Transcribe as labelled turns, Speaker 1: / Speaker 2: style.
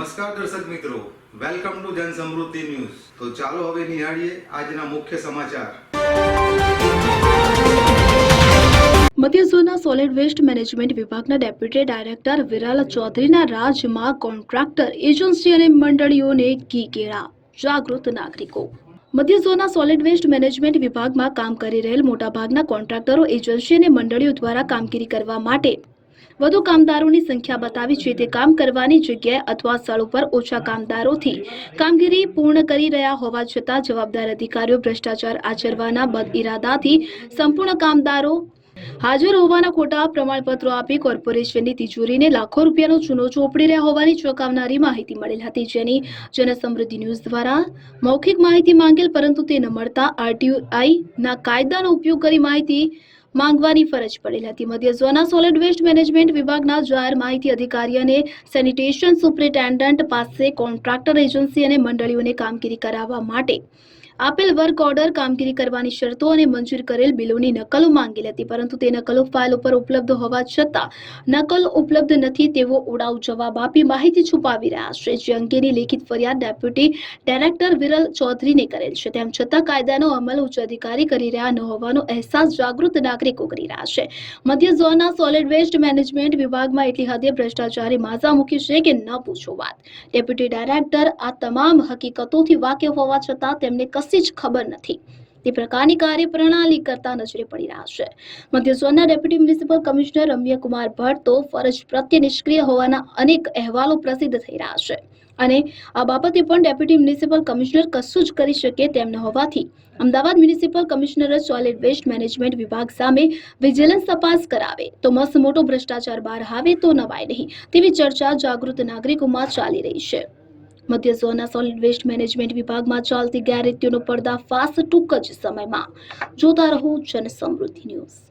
Speaker 1: નમસ્કાર દર્શક મિત્રો. વેલકમ ટુ જન સમૃદ્ધિ ન્યૂઝ તો ચાલો હવે નિહાળીએ આજના મુખ્ય સમાચાર.
Speaker 2: મધ્ય ઝોનના સોલિડ વેસ્ટ મેનેજમેન્ટ વિભાગના ડેપ્યુટી ડાયરેક્ટર વિરાલ ચૌધરીના રાજમાં કોન્ટ્રાક્ટર એજન્સી અને મંડળીઓને ઘી કેળા. જાગૃત નાગરિકો. મધ્ય ઝોનના સોલિડ વેસ્ટ મેનેજમેન્ટ વિભાગમાં કામ કરી રહેલ મોટાભાગના કોન્ટ્રાક્ટરો એજન્સી અને મંડળીઓ દ્વારા કામગીરી કરવા માટે વધુ કામદારોની સંખ્યા બતાવી છે તે કામ કરવાની જગ્યાએ અથવા સ્થળ ઉપર ઓછા કામદારોથી કામગીરી પૂર્ણ કરી રહ્યા હોવા છતાં જવાબદાર અધિકારીઓ ભ્રષ્ટાચાર આચરવાના બદ ઇરાદાથી સંપૂર્ણ કામદારો હાજર હોવાના ખોટા પ્રમાણપત્રો આપી કોર્પોરેશનની તિજોરીને લાખો રૂપિયાનો ચૂનો ચોપડી રહ્યા હોવાની ચોંકાવનારી માહિતી મળેલ હતી, જેની જનસમૃદ્ધિ ન્યૂઝ દ્વારા મૌખિક માહિતી માંગેલ, પરંતુ તે ન મળતા આરટીઆઈના કાયદાનો ઉપયોગ કરી માહિતી માંગવાની ફરજ પડેલ હતી. મધ્ય ઝોનના સોલિડ વેસ્ટ મેનેજમેન્ટ વિભાગના જાહેર માહિતી અધિકારી અને સેનિટેશન સુપ્રિન્ટેન્ડન્ટ પાસે કોન્ટ્રાક્ટર એજન્સી અને મંડળીઓને કામગીરી કરાવવા માટે આપેલ વર્ક ઓર્ડર, કામગીરી કરવાની શરતો અને મંજૂર કરેલ બિલોની નકલો માંગેલ હતી પરંતુ તે નકલો ફાઇલ ઉપર ઉપલબ્ધ હોવા છતાં નકલ ઉપલબ્ધ નથી તેવો ઉડાવ જવાબ આપી માહિતી છુપાવી રહ્યા છે. જે અંગેની લેખિત ફરિયાદ ડેપ્યુટી ડાયરેક્ટર વિરલ ચૌધરીને કરેલ છે. તેમ છતાં કાયદાનો અમલ ઉચ્ચ અધિકારી કરી રહ્યા ન હોવાનો અહેસાસ જાગૃત નાગરિકો કરી રહ્યા છે. મધ્ય ઝોનના સોલિડ વેસ્ટ મેનેજમેન્ટ વિભાગમાં એટલી હદે ભ્રષ્ટાચારી માઝા મૂકી છે કે ન પૂછો વાત. ડેપ્યુટી ડાયરેક્ટર આ તમામ હકીકતોથી વાકેફ હોવા છતાં તેમને કશી જ ખબર નથી. તે પ્રકારની કાર્યપ્રણાલી કરતા નજરે પડી રહ્યા છે. મધ્ય ઝોનના deputy municipal commissioner Ramya Kumar Bhatt તો ફરજ પ્રત્યે નિષ્ક્રિય હોવાના અનેક અહેવાલો પ્રસિદ્ધ થઈ રહ્યા છે. અને આ બાબતે પણ ડેપ્યુટી મ્યુનિસિપલ કમિશનર કશું જ કરી શકે તેમ ન હોવાથી Ahmedabad municipal commissioner solid waste management વિભાગ સામે વિજિલન્સ તપાસ કરાવે. તો મસ્ત મોટો ભ્રષ્ટાચાર બહાર આવે તો નવાય નહીં. તેવી ચર્ચા જાગૃત નાગરિકોમાં ચાલી રહી છે. મધ્ય ઝોનના સોલિડ વેસ્ટ મેનેજમેન્ટ વિભાગમાં ચાલતી ગેરરીતિઓનો પર્દાફાશ ટૂંક જ સમયમાં. જોતા રહો જનસમૃદ્ધિ ન્યૂઝ.